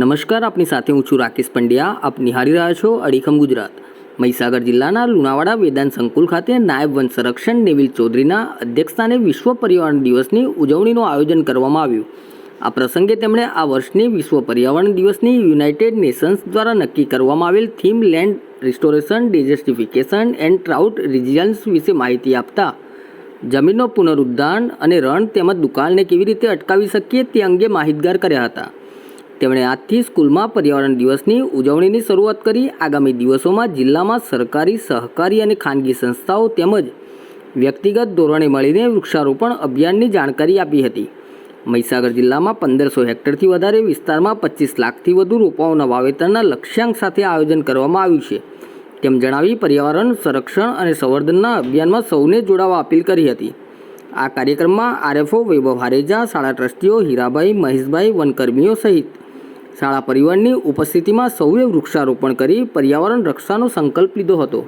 નમસ્કાર, આપની સાથે હું છું રાકેશ પંડ્યા. આપ નિહાળી રહ્યા છો અડીખમ ગુજરાત. મહીસાગર જિલ્લાના લુણાવાડા વેદાંત સંકુલ ખાતે નાયબ વન સંરક્ષણ નેવિલ ચૌધરીના અધ્યક્ષસ્થાને વિશ્વ પર્યાવરણ દિવસની ઉજવણીનું આયોજન કરવામાં આવ્યું. આ પ્રસંગે તેમણે આ વર્ષની વિશ્વ પર્યાવરણ દિવસની યુનાઇટેડ નેશન્સ દ્વારા નક્કી કરવામાં આવેલ theme land restoration desertification and drought regions વિશે માહિતી આપતા, જમીનનો પુનરુદ્ધાર અને રણ તેમજ દુકાળને કેવી રીતે અટકાવી શકીએ તે અંગે માહિતગાર કર્યા હતા. તેમણે આજથી સ્કૂલમાં પર્યાવરણ દિવસની ઉજવણીની શરૂઆત કરી. આગામી દિવસોમાં જિલ્લામાં સરકારી, સહકારી અને ખાનગી સંસ્થાઓ તેમજ વ્યક્તિગત ધોરણે મળીને વૃક્ષારોપણ અભિયાનની જાણકારી આપી હતી. મહીસાગર જિલ્લામાં પંદરસો હેક્ટરથી વધારે વિસ્તારમાં પચીસ લાખથી વધુ રોપાઓના વાવેતરના લક્ષ્યાંક સાથે આયોજન કરવામાં આવ્યું છે. તેમ જણાવી પર્યાવરણ, સંરક્ષણ અને સંવર્ધનના અભિયાનમાં સૌને જોડાવા અપીલ કરી હતી. આ કાર્યક્રમમાં આરએફઓ વૈભવ હારેજા, શાળા ટ્રસ્ટીઓ હીરાભાઈ, મહેશભાઈ વનકર્મીઓ સહિત શાળા પરિવારની ઉપસ્થિતિમાં સૌએ વૃક્ષારોપણ કરી પર્યાવરણ રક્ષાનો સંકલ્પ લીધો હતો.